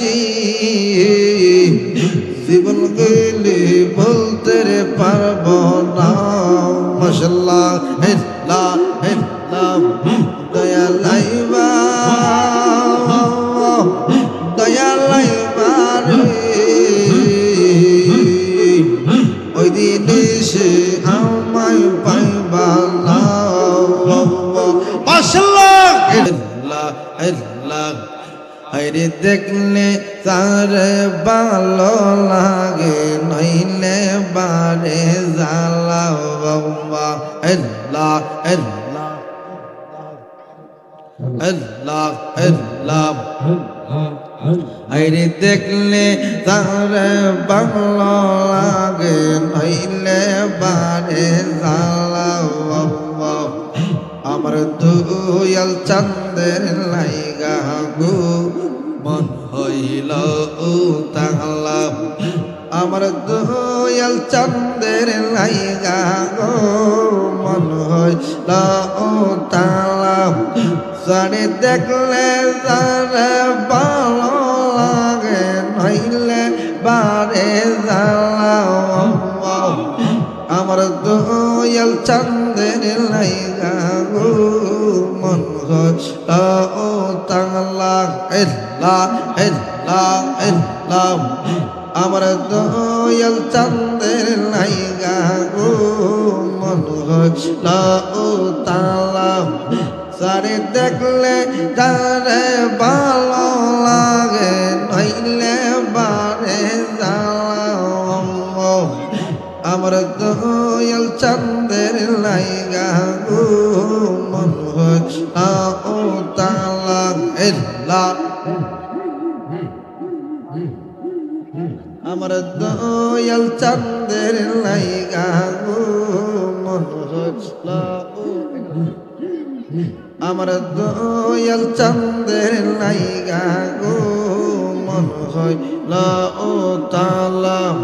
বেশি জীবন গেলে বলতে পারব না। মশলা আরে দেখলে তার ভালো লাগে, নইলে বারে জালা বাবা আল্লাহ আল্লাহ আল্লাহ আল্লাহ আরে দেখলে তার বাংলা লাগে, নইলে বারে জালা বাবা, আমার দুয়াল চন্দের লাইগা গো। মন হইল তাহলা আমার দুয়াল চন্দের লাইগা গো, মন হইল তাহলা সারে দেখলে সারে ভালো লাগে, নইলে বারে জ্বালা আমার দয়াল চন্দের লাইগা গো মন হইলা ও তাংলা এল্লা এল্লা এল্লা আমার দয়াল চন্দের লাইগা গো, মন ও তালা সারে দেখলে তারে ভালো লাগে, নইলে বারে জ্বালা আমার দয়াল চন্দের লাইগা গো মন ও তালা এল্লা আমার দয়াল চন্দের লাইগা গো মন আমার দয়াল চন্দের লাইগা গো মন হইল ও তালাম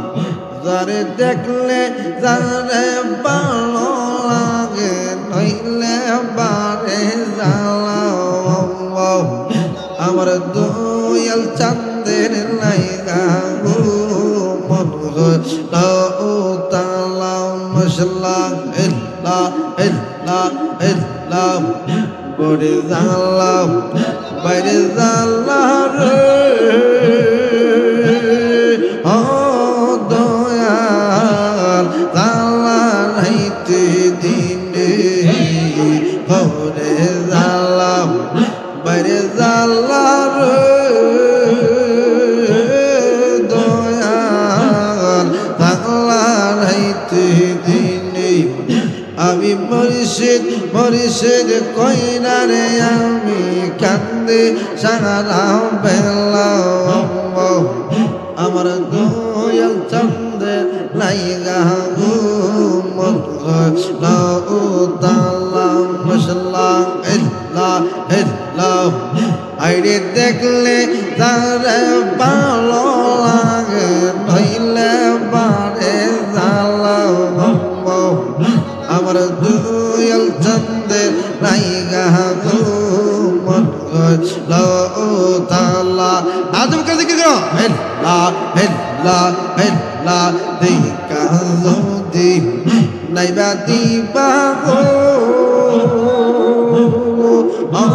যারে দেখলে যারে ভালো লাগে, নইলে বারে জ্বালা আমার দয়াল চন্দের লাইগা গো মন ও তালাম মশলা ইল্লা ইল্লা ইল্লা বড়ে জানলাম বাইরে জানলাম রে। আমি মরিষিদ মরিষিদ কইরা রে আমি কান্দে সারা বেলা আমার দয়াল চন্দ্রে লাইগা গো মন ও তালা মশলা ইল্লা ইল্লা আইরে দেখলে তারে ভালো লাগে হেল্লা হেল্লা হেল্লা দেখা যদি নাইবা দিবা গো ও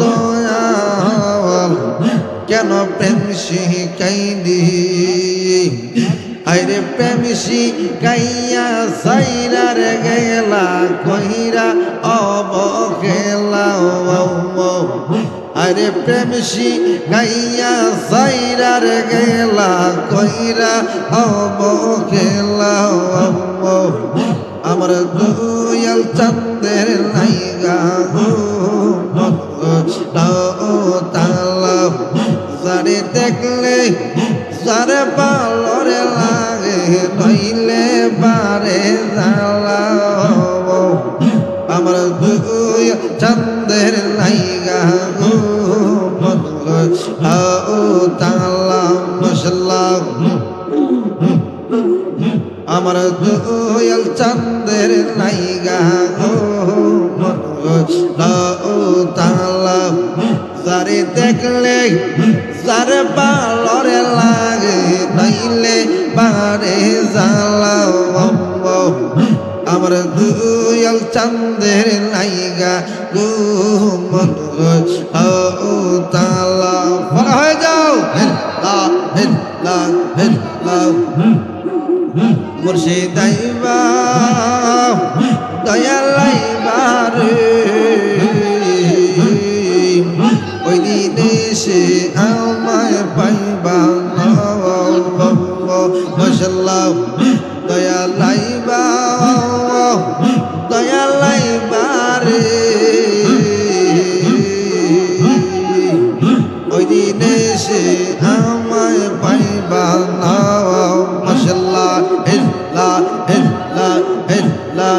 দয়াল, কেন প্রেম শিখাইলি? আইরে প্রেম শিখাইয়া সাইরার গেলা কইরা অবহেলা আরে প্রেম শিখাইয়া সাইরার গেলা, কইরা অবহেলা আমার দুয়াল চন্দের লাইগা গো তালা সারে দেখলে সারে পালরে লাগে, নইলে বারে যার পালরে লাগে নাইলে বারে জ্বালাও আমার দুয়াল চান্দের নাইগা গুমন ও তালা। ফরা হয়ে যাও। মুর্শিদাইবা আমায় পাইবা না মশাল্লাহ হেল্লা হেল্লা হেল্লা।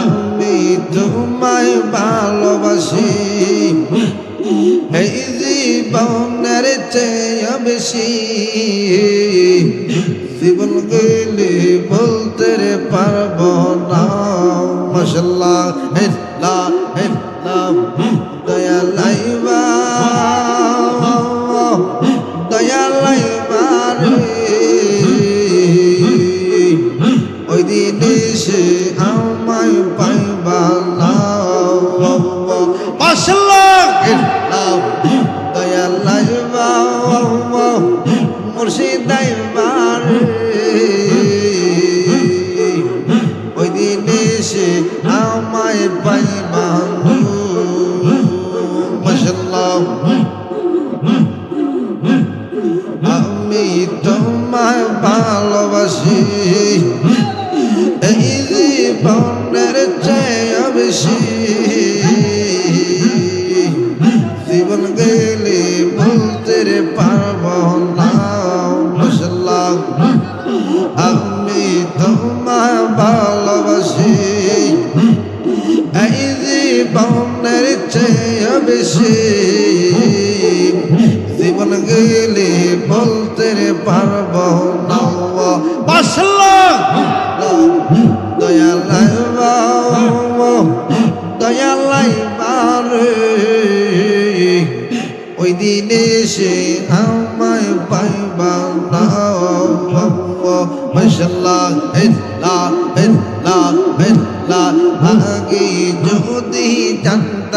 আমি তোমায় ভালোবাসি। এই জীবনের চেয়ে বেশি। জীবন গেলে বলতে পারব না মশাল্লাহ দয়া মুর্শিদাইবা রে ওই দিনে সে আমায় পাইবা মাশাল্লাহ আমি তোমায় ভালোবাসি। এই জীবনের চেয়ে বেশি। জীবন গেলে বলতে পারব বেশি জীবন গেলে বলতে পারব দয়ালাই দয়ালাই রে ওই দিনে সে আমায় পাইবা না। মশাল্লাহ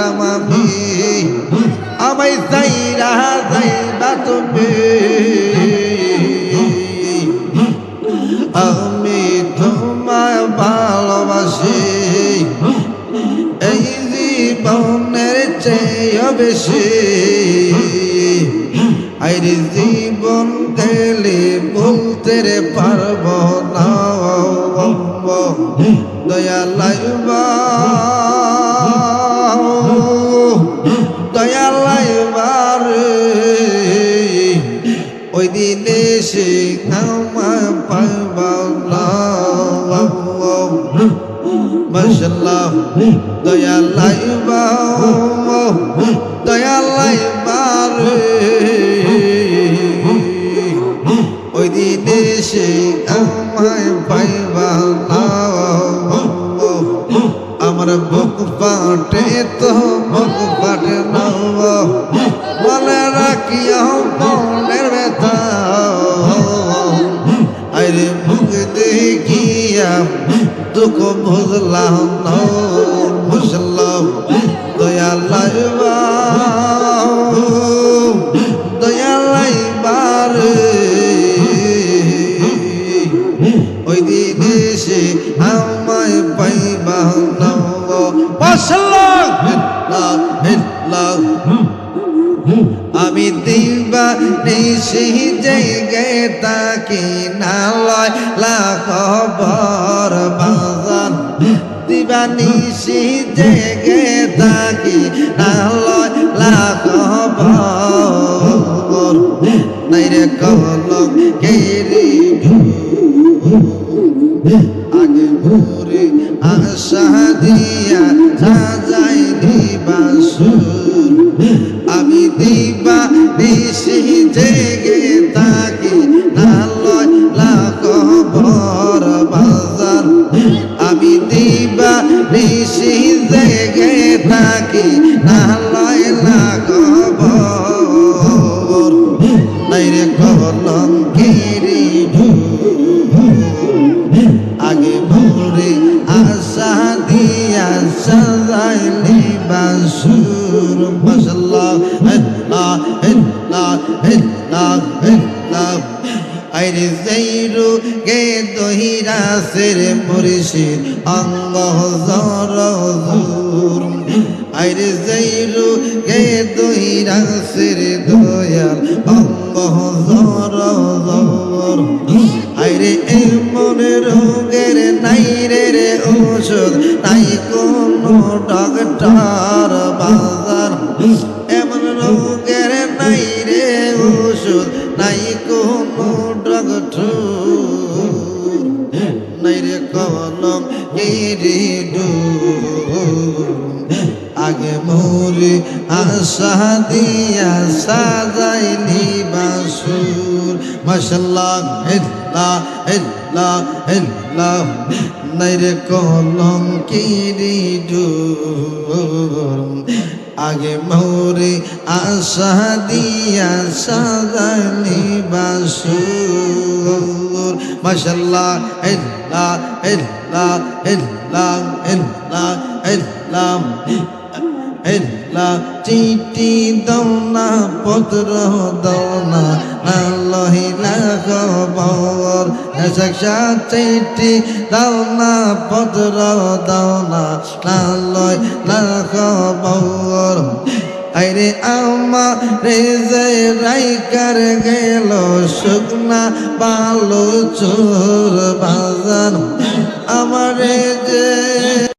আমি আমায় সাইরা যাইবা তুমি। আমি তোমায় ভালোবাসি। এই জীবনের চেয়ে বেশি। আইরে জীবন গেলে বলতে রে পারব না দয়া লাইবা দিনে সে আমায় পাইবা মাশাল্লাহ দয়া লাইবা দেখিয়া দুঃখ বুঝলাম না বুঝলাম দয়া লাইবা দয়া লাইবার। ওই দিনে সে আমায় পাইবা না মাশাল্লাহ আমি দিবা নিশি জেগে তাকি নালয় লাখ বর বাজান। দিবা নিশি জেগে তাকি নালয় লাখ বর। নাই রে কলম কেরি আগে ভোরে আশা দিয়া সাজাই দিবাসুর আমি দিবা দিছি জেগে তাকি নালয় লাখ বর বাজার। আমি দিবা দিছি জেগে থাকি নালয় মুর্শিদ অঙ্গ জর জুর আইরে জৈরু গে দহিরা সের দয়াল। অঙ্গ জর জর আইরে এমন রোগের নাই রে রে ওষুধ নাই কোনো ডক্টর বাজার। এমন রোগের নাই রে ওষুধ নাই কোনো ডক্টর আগে মৌরি আশা দিয়া সাজাইলি বাসুর। মাশাল্লাহ ইল্লাহ ইল্লাহ ইল্লাহ নাই রে কলম কিরি আগে মৌরি আশা দিয়া সাজাইলি বাসুর। মাশাল্লাহ ইল্লাহ ইল্লাহ ইল্লাহ ইল্লাহ ইল্লাহ চিঠি দৌনা পত্র দৌনা না লহিলা খবর এসা চিঠি দৌনা পত্র দৌনা না লহিলা খবর আরে আমা রে যে রাইকার গেল শুকনা বালু চোর বাজার আমারে যে